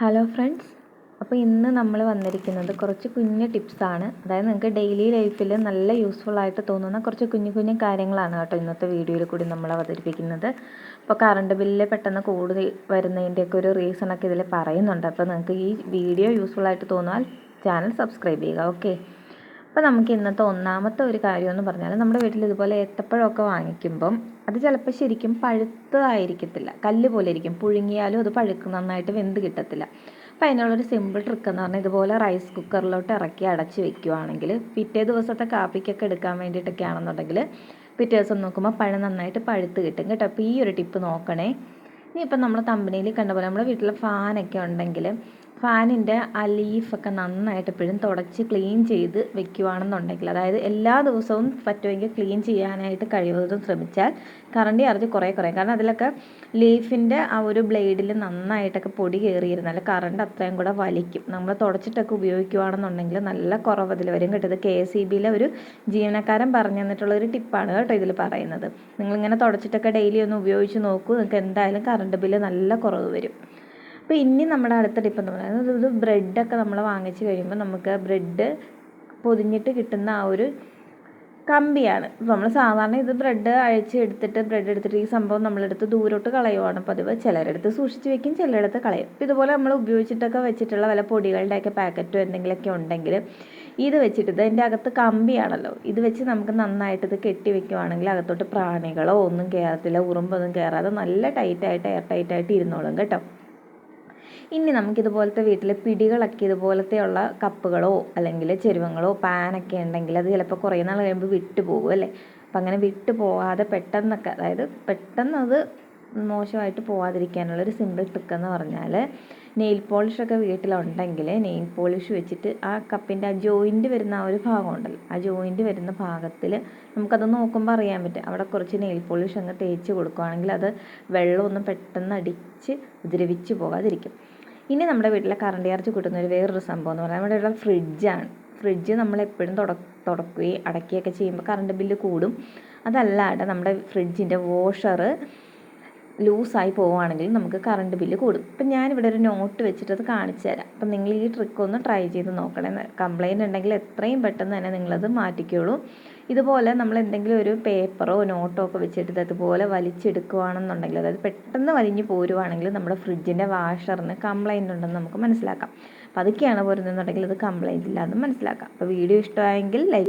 Hello friends അപ്പോൾ ഇന്ന് നമ്മൾ വന്നിരിക്കുന്നത് കുറച്ച് കുഞ്ഞു ടിപ്സാണ് അതായത് നിങ്ങൾക്ക് ഡെയിലി ലൈഫിൽ നല്ല യൂസ്ഫുൾ ആയിട്ട് തോന്നുന്ന കുറച്ച് കുഞ്ഞു കുഞ്ഞു കാര്യങ്ങളാണ് കേട്ടോ ഇന്നത്തെ വീഡിയോയിൽ കൂടി നമ്മൾ അവതരിപ്പിക്കുന്നത്. അപ്പോൾ കറണ്ട് ബില്ല് പെട്ടെന്ന് കൂടുതൽ വരുന്നതിന്റെയൊക്കെ ഒരു റീസണൊക്കെ ഇതിൽ പറയുന്നുണ്ട്. അപ്പോൾ നിങ്ങൾക്ക് ഈ വീഡിയോ യൂസ്ഫുൾ ആയിട്ട് തോന്നാൽ ചാനൽ സബ്സ്ക്രൈബ് ചെയ്യുക ഓക്കെ അപ്പോൾ നമുക്ക് ഇന്നത്തെ ഒന്നാമത്തെ ഒരു കാര്യം എന്ന് പറഞ്ഞാൽ നമ്മുടെ വീട്ടിൽ ഇതുപോലെ ഏത്തപ്പഴമൊക്കെ വാങ്ങിക്കുമ്പം അത് ചിലപ്പോൾ ശരിക്കും പഴുത്തതായിരിക്കത്തില്ല. കല്ല് പോലെ ഇരിക്കും. പുഴുങ്ങിയാലും അത് പഴുക്ക്. നന്നായിട്ട് വെന്ത് കിട്ടത്തില്ല. അപ്പോൾ അതിനുള്ളൊരു സിമ്പിൾ ട്രിക്ക് എന്ന് പറഞ്ഞാൽ ഇതുപോലെ റൈസ് കുക്കറിലോട്ട് ഇറക്കി അടച്ച് വെക്കുവാണെങ്കിൽ പിറ്റേ ദിവസത്തെ കാപ്പിക്കൊക്കെ എടുക്കാൻ വേണ്ടിയിട്ടൊക്കെ ആണെന്നുണ്ടെങ്കിൽ പിറ്റേ ദിവസം നോക്കുമ്പോൾ പഴം നന്നായിട്ട് പഴുത്ത് കിട്ടും കേട്ടോ. അപ്പോൾ ഈ ഒരു ടിപ്പ് നോക്കണേ. ഇനിയിപ്പം നമ്മൾ കമ്പനിയിൽ കണ്ട പോലെ നമ്മുടെ വീട്ടിൽ ഫാനൊക്കെ ഉണ്ടെങ്കിൽ ഫാനിന്റെ ആ ലീഫൊക്കെ നന്നായിട്ട് എപ്പോഴും തുടച്ച് ക്ലീൻ ചെയ്ത് വെക്കുകയാണെന്നുണ്ടെങ്കിൽ അതായത് എല്ലാ ദിവസവും പറ്റുമെങ്കിൽ ക്ലീൻ ചെയ്യാനായിട്ട് കഴിവതും ശ്രമിച്ചാൽ കറണ്ട് ചാർജ് കുറേ കുറേ കാരണം അതിലൊക്കെ ലീഫിന്റെ ആ ഒരു ബ്ലേഡിൽ നന്നായിട്ടൊക്കെ പൊടി കയറിയിരുന്നാൽ കറണ്ട് അത്രയും കൂടെ വലിക്കും. നമ്മൾ തുടച്ചിട്ടൊക്കെ ഉപയോഗിക്കുകയാണെന്നുണ്ടെങ്കിൽ നല്ല കുറവ് വരും കേട്ടത് കെ എസ് ഇ ബിയിലെ ഒരു ജീവനക്കാരൻ പറഞ്ഞു തന്നിട്ടുള്ള ഒരു ടിപ്പാണ് കേട്ടോ ഇതിൽ പറയുന്നത്. നിങ്ങളിങ്ങനെ തുടച്ചിട്ടൊക്കെ ഡെയിലി ഒന്ന് ഉപയോഗിച്ച് നോക്കൂ നിങ്ങൾക്ക് എന്തായാലും കറണ്ട് ബില്ല് നല്ല കുറവ് വരും. അപ്പോൾ ഇനി നമ്മുടെ അടുത്ത ടിപ്പ് എന്ന് പറയുന്നത് ഇത് ബ്രെഡൊക്കെ നമ്മൾ വാങ്ങിച്ച് കഴിയുമ്പോൾ നമുക്ക് ബ്രെഡ് പൊതിഞ്ഞിട്ട് കിട്ടുന്ന ആ ഒരു കമ്പിയാണ്. നമ്മൾ സാധാരണ ഇത് ബ്രെഡ് അഴിച്ച് എടുത്തിട്ട് ബ്രെഡ് എടുത്തിട്ട് ഈ സംഭവം നമ്മളെടുത്ത് ദൂരോട്ട് കളയുവാണ്. പതിവ് ചിലരെടുത്ത് സൂക്ഷിച്ച് വെക്കും ചിലരെടുത്ത് കളയും. ഇതുപോലെ നമ്മൾ ഉപയോഗിച്ചിട്ടൊക്കെ വെച്ചിട്ടുള്ള വല്ല പൊടികളുടെയൊക്കെ പാക്കറ്റോ എന്തെങ്കിലുമൊക്കെ ഉണ്ടെങ്കിൽ ഇത് വെച്ചിട്ട് ഇത് അതിന്റെ അകത്ത് കമ്പിയാണല്ലോ. ഇത് വെച്ച് നമുക്ക് നന്നായിട്ട് ഇത് കെട്ടി വെക്കുവാണെങ്കിൽ അകത്തോട്ട് പ്രാണികളോ ഒന്നും കയറത്തില്ല ഉറുമ്പൊന്നും കയറാതെ നല്ല ടൈറ്റായിട്ട് എയർ ടൈറ്റായിട്ട് ഇരുന്നോളും കേട്ടോ. ഇനി നമുക്ക് നമുക്കിതുപോലത്തെ വീട്ടിൽ പിടികളൊക്കെ ഇതുപോലത്തെയുള്ള കപ്പുകളോ അല്ലെങ്കിൽ ചെരുവങ്ങളോ പാനൊക്കെ ഉണ്ടെങ്കിൽ അത് ചിലപ്പോൾ കുറേ നാൾ കഴിയുമ്പോൾ വിട്ടു പോകും അല്ലേ? അപ്പം അങ്ങനെ വിട്ടു പോകാതെ പെട്ടെന്നൊക്കെ അതായത് പെട്ടെന്ന് അത് മോശമായിട്ട് പോകാതിരിക്കാനുള്ളൊരു സിമ്പിൾ ട്രിക്ക് എന്ന് പറഞ്ഞാൽ നെയിൽ പോളിഷൊക്കെ വീട്ടിലുണ്ടെങ്കിൽ നെയിൽ പോളിഷ് വെച്ചിട്ട് ആ കപ്പിന്റെ ആ ജോയിന്റ് വരുന്ന ആ ഒരു ഭാഗം ഉണ്ടല്ലോ ആ ജോയിന്റ് വരുന്ന ഭാഗത്തിൽ നമുക്കത് നോക്കുമ്പോൾ അറിയാൻ പറ്റും. അവിടെ കുറച്ച് നെയിൽ പോളിഷ് അങ്ങ് തേച്ച് കൊടുക്കുകയാണെങ്കിൽ അത് വെള്ളമൊന്നും പെട്ടെന്ന് അടിച്ച് ദ്രവിച്ച് പോകാതിരിക്കും ഇനി നമ്മുടെ വീട്ടിലെ കറണ്ട് ചാർജ് കിട്ടുന്ന ഒരു വേറൊരു സംഭവം എന്ന് പറഞ്ഞാൽ നമ്മുടെ ഇവിടെ ഫ്രിഡ്ജാണ് ഫ്രിഡ്ജ് നമ്മൾ എപ്പോഴും തുട തുടക്കുകയും അടയ്ക്കുകയൊക്കെ ചെയ്യുമ്പോൾ കറണ്ട് ബില്ല് കൂടും. അതല്ലാതെ നമ്മുടെ ഫ്രിഡ്ജിന്റെ വാഷർ ലൂസായി പോവുകയാണെങ്കിൽ നമുക്ക് കറണ്ട് ബില്ല് കൂടും. അപ്പം ഞാനിവിടെ ഒരു നോട്ട് വെച്ചിട്ട് അത് കാണിച്ചു തരാം. അപ്പം നിങ്ങൾ ഈ ട്രിക്ക് ഒന്ന് ട്രൈ ചെയ്ത് നോക്കണേ. കംപ്ലയിന്റ് ഉണ്ടെങ്കിൽ എത്രയും പെട്ടെന്ന് തന്നെ നിങ്ങളത് മാറ്റിക്കോളൂ. ഇതുപോലെ നമ്മൾ എന്തെങ്കിലും ഒരു പേപ്പറോ നോട്ടോ ഒക്കെ വെച്ചിട്ട് ഇതുപോലെ വലിച്ചെടുക്കുകയാണെന്നുണ്ടെങ്കിൽ അതായത് പെട്ടെന്ന് വലിഞ്ഞു പോരുവാണെങ്കിൽ നമ്മുടെ ഫ്രിഡ്ജിന്റെ വാഷറിന് കംപ്ലയിന്റ് ഉണ്ടെന്ന് നമുക്ക് മനസ്സിലാക്കാം. അപ്പോൾ അതൊക്കെയാണ് പോരുന്നുണ്ടെങ്കിൽ അത് കംപ്ലയിന്റ് ഇല്ലാന്ന് മനസ്സിലാക്കാം. അപ്പോൾ വീഡിയോ ഇഷ്ടമായെങ്കിൽ ലൈക്ക്